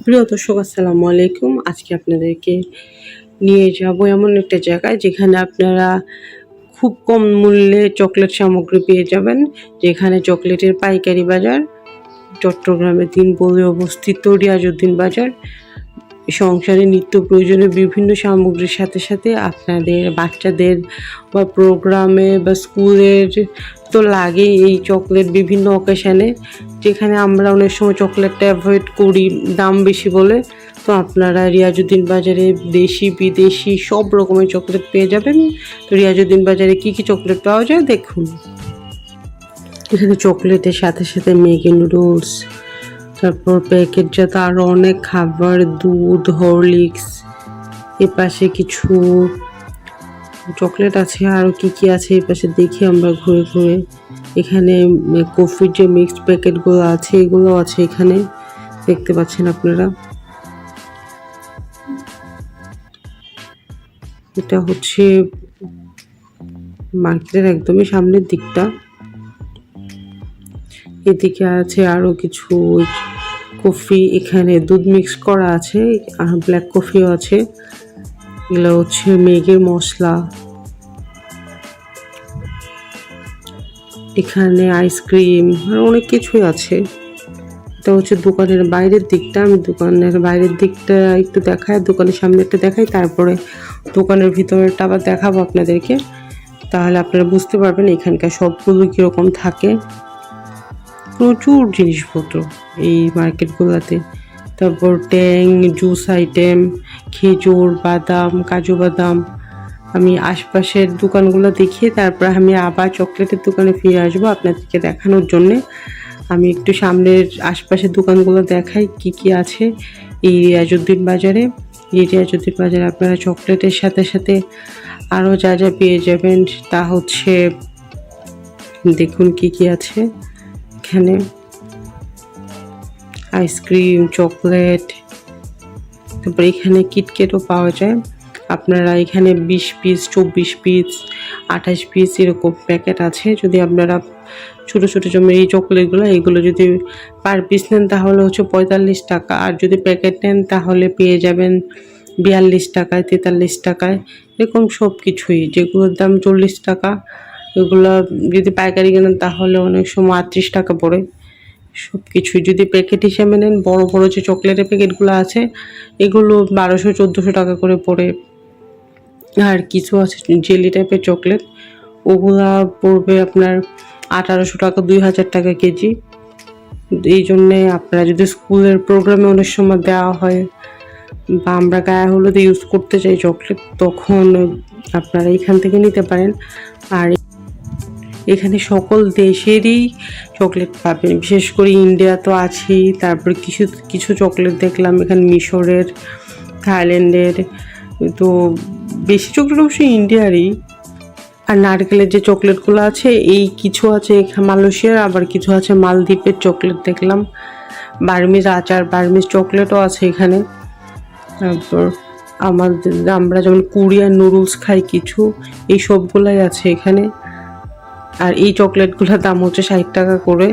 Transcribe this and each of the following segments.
প্রিয় দর্শক, আসসালামু আলাইকুম। আজকে আপনাদেরকে নিয়ে যাব এমন একটা জায়গায় যেখানে আপনারা খুব কম মূল্যে চকলেট সামগ্রী পেয়ে যাবেন। যেখানে চকলেটের পাইকারি বাজার চট্টগ্রামের দিন বলে অবস্থিত রিয়াজউদ্দিন বাজার সংসারে নিত্য প্রয়োজনীয় বিভিন্ন সামগ্রীর সাথে সাথে আপনাদের বাচ্চাদের বা প্রোগ্রামে বা স্কুলের তো লাগেই এই চকলেট বিভিন্ন অকেশানে যেখানে আমরা অনেক সময় চকলেটটা অ্যাভয়েড করি, দাম বেশি বলে। তো আপনারা রিয়াজুদ্দিন বাজারে দেশি, বিদেশি সব রকমের চকলেট পেয়ে যাবেন। তো রিয়াজুদ্দিন বাজারে কি কি চকলেট পাওয়া যায় দেখুন। এখানে চকলেটের সাথে সাথে ম্যাগি নুডলস তারপর প্যাকেটজাত আরও অনেক খাবার, দুধ, হরলিক্স এ পাশে কিছু চকলেট আছে আরও কি কি আছে এই পাশে দেখি আমরা ঘুরে ঘুরে। এখানে কফির যে মিক্সড প্যাকেটগুলো আছে, এগুলো আছে এখানে। দেখতে পাচ্ছেন আপনারা। এটা হচ্ছে মার্কেটের একদমই সামনের দিকটা। এদিকে আছে আরও কিছু কফি, এখানে দুধ মিক্স করা আছে আর ব্ল্যাক কফিও আছে। এগুলো হচ্ছে ম্যাগির মশলা। এখানে আইসক্রিম আর অনেক কিছুই আছে। এটা হচ্ছে দোকানের বাইরের দিকটা, আমি দোকানের বাইরের দিকটা একটু দেখাই, দোকানের সামনে একটা দেখাই, তারপরে দোকানের ভিতরেরটা আবার দেখাবো আপনাদেরকে। তাহলে আপনারা বুঝতে পারবেন এখানকার সবগুলো কীরকম থাকে। প্রচুর জিনিসপত্র এই মার্কেটগুলোতে। তারপর ট্যাং, জুস আইটেম, খেজুর, বাদাম, কাজু বাদাম। আমি আশপাশের দোকানগুলো দেখিয়ে তারপর আমি আবার চকলেটের দোকানে ফিরে আসব আপনাদেরকে দেখানোর জন্যে। আমি একটু সামনের আশপাশের দোকানগুলো দেখাই কি কি আছে এই রিয়াজুদ্দিন বাজারে। এই রিয়াজুদ্দিন বাজারে আপনারা চকলেটের সাথে সাথে আরও যা যা পেয়ে যাবেন তা হচ্ছে দেখুন কি কি আছে। এখানে আইসক্রিম, চকলেট, তারপর এখানে কিটকেটও পাওয়া যায়। আপনারা এখানে বিশ পিস চব্বিশ পিস আঠাশ পিস এরকম প্যাকেট আছে। যদি আপনারা ছোটো ছোটো জমি এই চকলেটগুলো, এগুলো যদি পার পিস নেন, তাহলে হচ্ছে পঁয়তাল্লিশ টাকা। আর যদি প্যাকেট নেন, তাহলে পেয়ে যাবেন বিয়াল্লিশ টাকায়, তেতাল্লিশ টাকায়, এরকম সব কিছুই যেগুলোর দাম চল্লিশ টাকা এগুলো যদি পাইকারি কেনেন তাহলে অনেক সময় আটত্রিশ টাকা পড়ে। সব কিছুই যদি প্যাকেট হিসেবে নেন, বড় বড় যে চকলেটের প্যাকেটগুলো আছে, এগুলো বারোশো, চোদ্দোশো টাকা করে পড়ে। আর কিছু আছে জেলি টাইপের চকলেট ওগুলা পড়বে আপনার আঠারোশো টাকা, দুই হাজার টাকা কেজি। এই জন্যে আপনারা যদি স্কুলের প্রোগ্রামে অনেক সময় দেওয়া হয় বা আমরা গায়ে হলুদে ইউজ করতে চাই চকলেট তখন আপনারা এখান থেকে নিতে পারেন। আর এখানে সকল দেশেরই চকলেট পাবেন। বিশেষ করে ইন্ডিয়া তো আছেই, তারপর কিছু কিছু চকলেট দেখলাম, এখানে মিশরের, থাইল্যান্ডের, তো বেশি চকলেট অবশ্যই ইন্ডিয়ারই আর নারকেলের যে চকলেটগুলো আছে, এই কিছু আছে এখানে মালয়েশিয়ার, আবার কিছু আছে মালদ্বীপের চকলেট দেখলাম। বার্মিজ আচার, বার্মিজ চকলেটও আছে এখানে। তারপর আমাদের আমরা যেমন কোরিয়ান নুডলস খাই কিছু, এই সবগুলাই আছে এখানে। আর এই চকলেটগুলোর দাম হচ্ছে ষাট টাকা করে।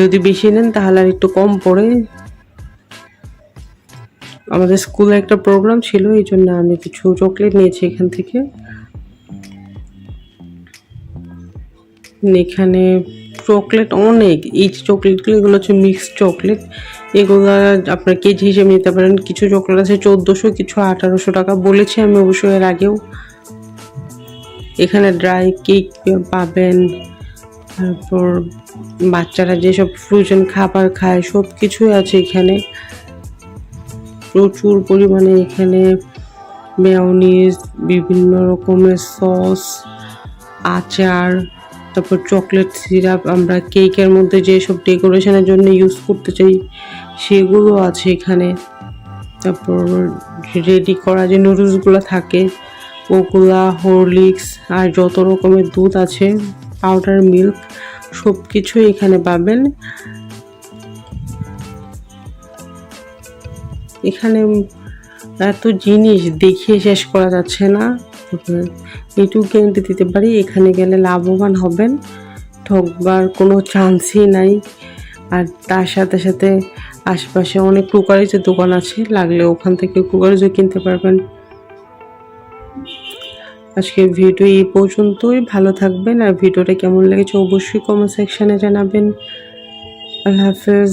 যদি বেশি নেন তাহলে আর একটু কম পড়ে। আমাদের স্কুলে একটা প্রোগ্রাম ছিল, এই জন্য আমি কিছু চকলেট নিয়েছি এখান থেকে। এখানে চকলেট অনেক, এই চকলেটগুলো, এগুলো হচ্ছে মিক্সড চকলেট। এগুলো আপনার কেজি হিসেবে নিতে পারেন। কিছু চকলেট আছে চোদ্দোশো, কিছু আঠারোশো টাকা বলেছি আমি অবশ্যই এর আগেও। এখানে ড্রাই কেক পাবেন, তারপর বাচ্চারা যেসব ফ্রোজেন খাবার খায় সব কিছুই আছে এখানে। প্রচুর পরিমাণে এখানে মেয়নিজ বিভিন্ন রকমের সস আচার, তারপর চকলেট সিরাপ আমরা কেকের মধ্যে যেসব ডেকোরেশনের জন্য ইউজ করতে চাই, সেগুলো আছে এখানে। তারপর রেডি করা যে নুডলসগুলো থাকে ওগুলা হরলিক্স আর যত রকমের দুধ আছে পাউডার মিল্ক সব কিছুই এখানে পাবেন। এখানে এত জিনিস দেখিয়ে শেষ করা যাচ্ছে না। এইটুকু গ্যারেন্টি দিতে পারি, এখানে গেলে লাভবান হবেন। ঠকবার কোনো চান্সই নাই। আর তার সাথে সাথে আশেপাশে অনেক কুকারিজের দোকান আছে, লাগলে ওখান থেকে কুকারিজও কিনতে পারবেন। আজকের ভিডিও এই পর্যন্তই। ভালো থাকবেন আর ভিডিওটা কেমন লেগেছে অবশ্যই কমেন্ট সেকশানে জানাবেন। আল্লাহ হাফেজ।